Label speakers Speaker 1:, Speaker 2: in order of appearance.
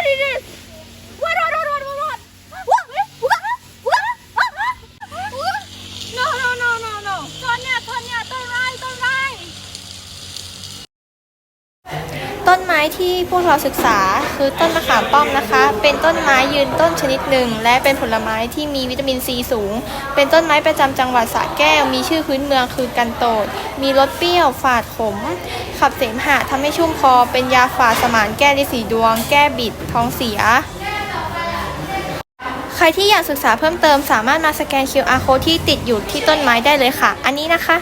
Speaker 1: what is this? ต้นไม้ที่พวกเราศึกษาคือต้นมะขามป้อมนะคะ เป็นต้นไม้ยืนต้นชนิดหนึ่ง และเป็นผลไม้ที่มีวิตามินซีสูง เป็นต้นไม้ประจำจังหวัดสระแก้ว มีชื่อพื้นเมืองคือกันโตด มีรสเปรี้ยวฝาดขม ขับเสมหะทำให้ชุ่มคอ เป็นยาฝาดสมานแก้ฤทธิ์สีดวง แก้บิด ท้องเสียใครที่อยากศึกษาเพิ่มเติมสามารถมาสแกน QR code ที่ติดอยู่ที่ต้นไม้ได้เลยค่ะ อันนี้นะคะ